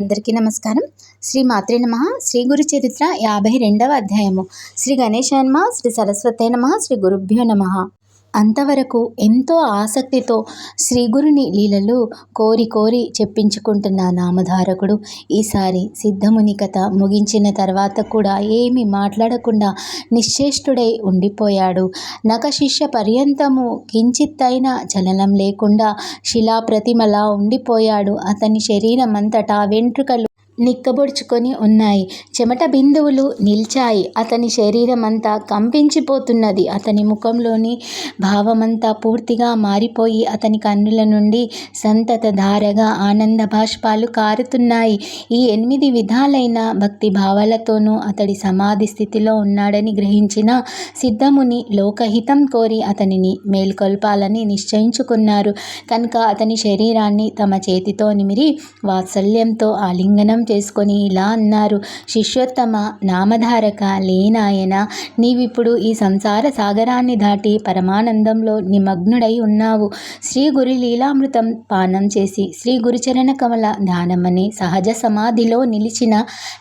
అందరికీ నమస్కారం. శ్రీ మాత్రే నమ. శ్రీ గురు చరిత్ర యాభై రెండవ అధ్యాయము. శ్రీ గణేశాయ నమ. శ్రీ సరస్వతే నమ. శ్రీ గురుభ్యో నమ. అంతవరకు ఎంతో ఆసక్తితో శ్రీ గురుని లీలలు కోరి కోరి చెప్పించుకుంటున్న నామధారకుడు. ఈసారి సిద్ధముని కథ ముగించిన తర్వాత కూడా ఏమి మాట్లాడకుండా నిశ్చేష్టుడై ఉండిపోయాడు. నఖశిష్య పర్యంతము కించిత్తైన చలనం లేకుండా శిలాప్రతిమలా ఉండిపోయాడు. అతని శరీరం అంతటా వెంట్రుకలు నిక్కబొడుచుకొని ఉన్నాయి. చెమట బిందువులు నిల్చాయి. అతని శరీరం అంతా కంపించిపోతున్నది. అతని ముఖంలోని భావమంతా పూర్తిగా మారిపోయి అతని కన్నుల నుండి సంతత ధారగా ఆనంద బాష్పాలు కారుతున్నాయి. ఈ ఎనిమిది విధాలైన భక్తి భావాలతోనూ అతడి సమాధి స్థితిలో ఉన్నాడని గ్రహించిన సిద్ధముని లోకహితం కోరి అతనిని మేల్కొల్పాలని నిశ్చయించుకున్నారు. కనుక అతని శరీరాన్ని తమ చేతితో నిమిరి వాత్సల్యంతో ఆలింగనం చేసుకొని ఇలా అన్నారు. శిష్యోత్తమ నామధారక లేనాయన నీవిప్పుడు ఈ సంసార సాగరాన్ని దాటి పరమానందంలో నిమగ్నుడై ఉన్నావు. శ్రీ గురి లీలామృతం పానం చేసి శ్రీ గురుచరణ కమల ధ్యానమని సహజ సమాధిలో నిలిచిన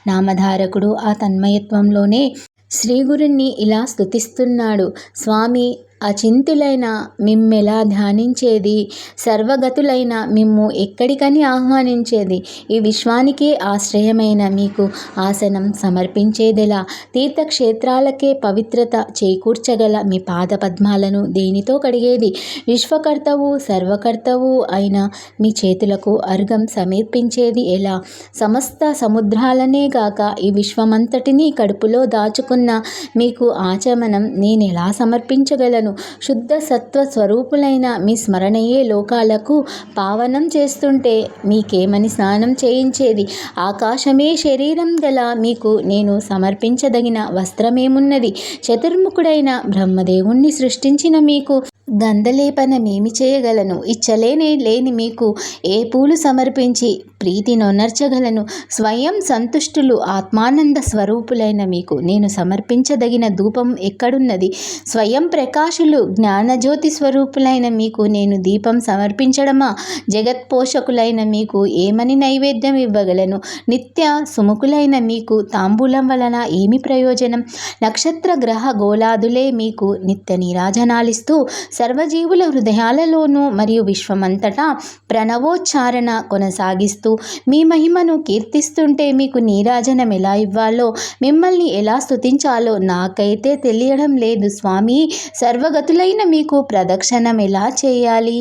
నామధారకుడు ఆ తన్మయత్వంలోనే శ్రీ గురుణ్ణి ఇలా స్తుతిస్తున్నాడు. స్వామి అచింతులైన మిమ్మెలా ధ్యానించేది? సర్వగతులైన మిమ్ము ఎక్కడికని ఆహ్వానించేది? ఈ విశ్వానికే ఆశ్రయమైన మీకు ఆసనం సమర్పించేదెలా? తీర్థక్షేత్రాలకే పవిత్రత చేకూర్చగల మీ పాద పద్మాలను దేనితో కడిగేది? విశ్వకర్తవు సర్వకర్తవు అయిన మీ చేతులకు అర్ఘం సమర్పించేది ఎలా? సమస్త సముద్రాలనే గాక ఈ విశ్వమంతటినీ కడుపులో దాచుకున్న మీకు ఆచమనం నేనెలా సమర్పించగలను? శుద్ధ సత్వ స్వరూపులైన మీ స్మరణయే లోకాలకు పావనం చేస్తుంటే మీకేమని స్నానం చేయించేది? ఆకాశమే శరీరం గల మీకు నేను సమర్పించదగిన వస్త్రమేమున్నది? చతుర్ముఖుడైన బ్రహ్మదేవుణ్ణి సృష్టించిన మీకు గంధలేపనమేమి చేయగలను? ఇచ్చలేనే లేని మీకు ఏ పూలు సమర్పించి ప్రీతినొనర్చగలను స్వయం సంతుష్టులు ఆత్మానంద స్వరూపులైన మీకు. నేను సమర్పించదగిన ధూపం ఎక్కడున్నది? స్వయం ప్రకాశులు జ్ఞానజ్యోతి స్వరూపులైన మీకు. నేను దీపం సమర్పించడమా? జగత్ పోషకులైన మీకు ఏమని నైవేద్యం ఇవ్వగలను? నిత్య సుముఖులైన మీకు తాంబూలం వలన ఏమి ప్రయోజనం? నక్షత్ర గ్రహ గోళాదులే మీకు నిత్య నీరాజనాలిస్తూ సర్వజీవుల హృదయాలలోనూ మరియు విశ్వమంతటా ప్రణవోచ్చారణ కొనసాగిస్తూ మీ మహిమను కీర్తిస్తుంటే మీకు నీరాజనం ఎలా ఇవ్వాలో మిమ్మల్ని ఎలా స్తుతించాలో నాకైతే తెలియడం లేదు స్వామి. సర్వగతులైన మీకు ప్రదక్షిణం ఎలా చేయాలి?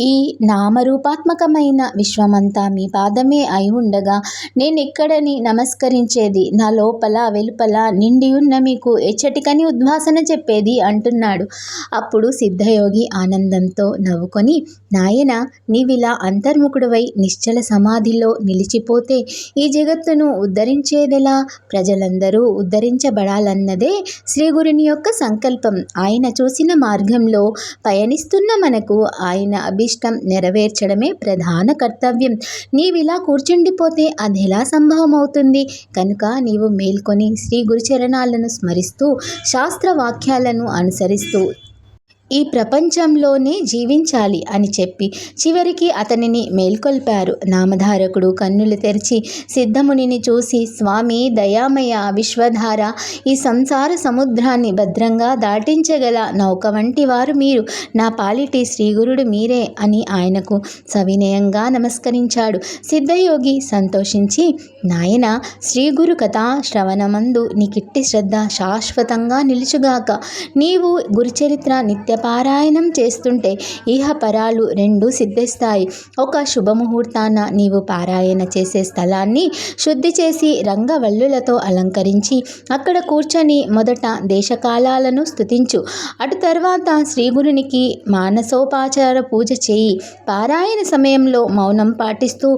ఈ నామరూపాత్మకమైన విశ్వమంతా మీ పాదమే అయి ఉండగా నేనెక్కడని నమస్కరించేది. నా లోపల వెలుపల నిండి ఉన్న మీకు ఎచ్చటికని ఉద్వాసన చెప్పేది అంటున్నాడు. అప్పుడు సిద్ధయోగి ఆనందంతో నవ్వుకొని నాయన నీవిలా అంతర్ముఖుడువై నిశ్చల సమాధిలో నిలిచిపోతే ఈ జగత్తును ఉద్ధరించేదెలా? ప్రజలందరూ ఉద్ధరించబడాలన్నదే శ్రీ గురుని యొక్క సంకల్పం. ఆయన చూసిన మార్గంలో పయనిస్తున్న మనకు ఆయన అభిష్టం నెరవేర్చడమే ప్రధాన కర్తవ్యం. నీవిలా కూర్చుండిపోతే అది ఎలా సంభవం అవుతుంది కనుక నీవు మేల్కొని శ్రీ గురుచరణాలను స్మరిస్తూ శాస్త్ర వాక్యాలను అనుసరిస్తూ ఈ ప్రపంచంలోనే జీవించాలి అని చెప్పి చివరికి అతనిని మేల్కొల్పారు. నామధారకుడు కన్నులు తెరిచి సిద్ధమునిని చూసి స్వామి దయామయ విశ్వధార ఈ సంసార సముద్రాన్ని భద్రంగా దాటించగల నౌక వంటి వారు మీరు. నా పాలిటి శ్రీగురుడు మీరే అని ఆయనకు సవినయంగా నమస్కరించాడు. సిద్ధయోగి సంతోషించి నాయన శ్రీగురు కథా శ్రవణమందు నీ కిట్టి శ్రద్ధ శాశ్వతంగా నిలుచుగాక. నీవు గురుచరిత్ర నిత్య పారాయణం చేస్తుంటే ఇహపరాలు రెండు సిద్ధిస్తాయి. ఒక శుభముహూర్తాన నీవు పారాయణ చేసే స్థలాన్ని శుద్ధి చేసి రంగవల్లులతో అలంకరించి అక్కడ కూర్చొని మొదట దేశకాలాలను స్తుతించు. అటు తర్వాత శ్రీగురునికి మానసోపాచార పూజ చేయి. పారాయణ సమయంలో మౌనం పాటిస్తూ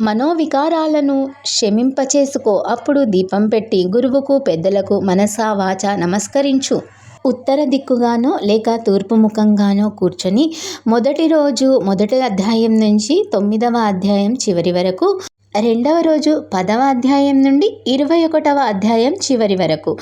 మనోవికారాలను క్షమింపచేసుకో. అప్పుడు దీపం పెట్టి గురువుకు పెద్దలకు మనసా వాచ నమస్కరించు. ఉత్తర దిక్కుగానో లేక తూర్పు ముఖంగానో కూర్చొని మొదటి రోజు మొదటి అధ్యాయం నుంచి తొమ్మిదవ అధ్యాయం చివరి వరకు రెండవ రోజు పదవ అధ్యాయం నుండి ఇరవై ఒకటవ అధ్యాయం చివరి వరకు.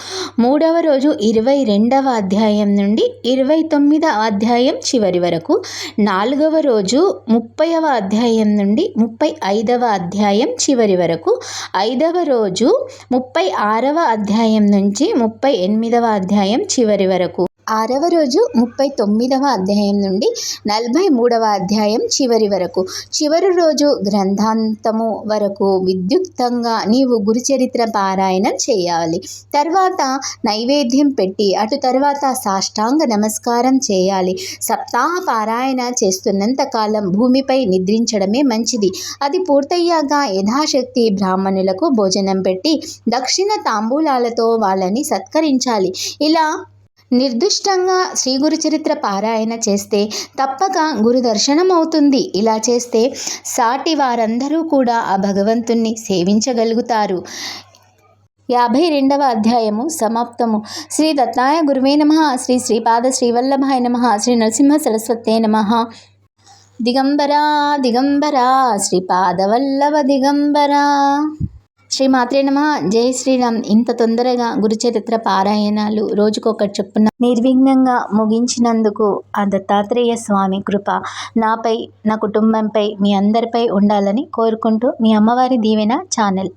మూడవ రోజు ఇరవై రెండవ అధ్యాయం నుండి ఇరవై తొమ్మిదవ అధ్యాయం చివరి వరకు. నాలుగవ రోజు ముప్పైవ అధ్యాయం నుండి ముప్పై ఐదవ అధ్యాయం చివరి వరకు. ఐదవ రోజు ముప్పై ఆరవ అధ్యాయం నుంచి ముప్పై ఎనిమిదవ అధ్యాయం చివరి వరకు. ఆరవ రోజు ముప్పై తొమ్మిదవ అధ్యాయం నుండి నలభై మూడవ అధ్యాయం చివరి వరకు. చివరి రోజు గ్రంథాంతము వరకు విద్యుక్తంగా నీవు గురుచరిత్ర పారాయణం చేయాలి. తర్వాత నైవేద్యం పెట్టి అటు తర్వాత సాష్టాంగ నమస్కారం చేయాలి. సప్తాహ పారాయణ చేస్తున్నంత కాలం భూమిపై నిద్రించడమే మంచిది. అది పూర్తయ్యాక యథాశక్తి బ్రాహ్మణులకు భోజనం పెట్టి దక్షిణ తాంబూలాలతో వాళ్ళని సత్కరించాలి. ఇలా నిర్దిష్టంగా శ్రీ గురు చరిత్ర పారాయణ చేస్తే తప్పక గురు దర్శనం అవుతుంది ఇలా చేస్తే సాటి వారందరూ కూడా ఆ భగవంతుణ్ణి సేవించగలుగుతారు. యాభై రెండవ అధ్యాయము సమాప్తము. శ్రీ దత్తాయ గురువే నమ. శ్రీ శ్రీపాద శ్రీవల్లభాయ నమ. శ్రీ నరసింహ సరస్వతే నమ. దిగంబరా దిగంబరా. శ్రీపాదవల్లభ దిగంబరా. శ్రీ మాత్రే నమ. జై శ్రీరామ్. ఇంత తొందరగా గురుచరిత్ర పారాయణాలు రోజుకొకటి చొప్పున నిర్విఘ్నంగా ముగించినందుకు ఆ దత్తాత్రేయ స్వామి కృప నాపై నా కుటుంబంపై మీ అందరిపై ఉండాలని కోరుకుంటూ మీ అమ్మవారి దీవెన ఛానల్.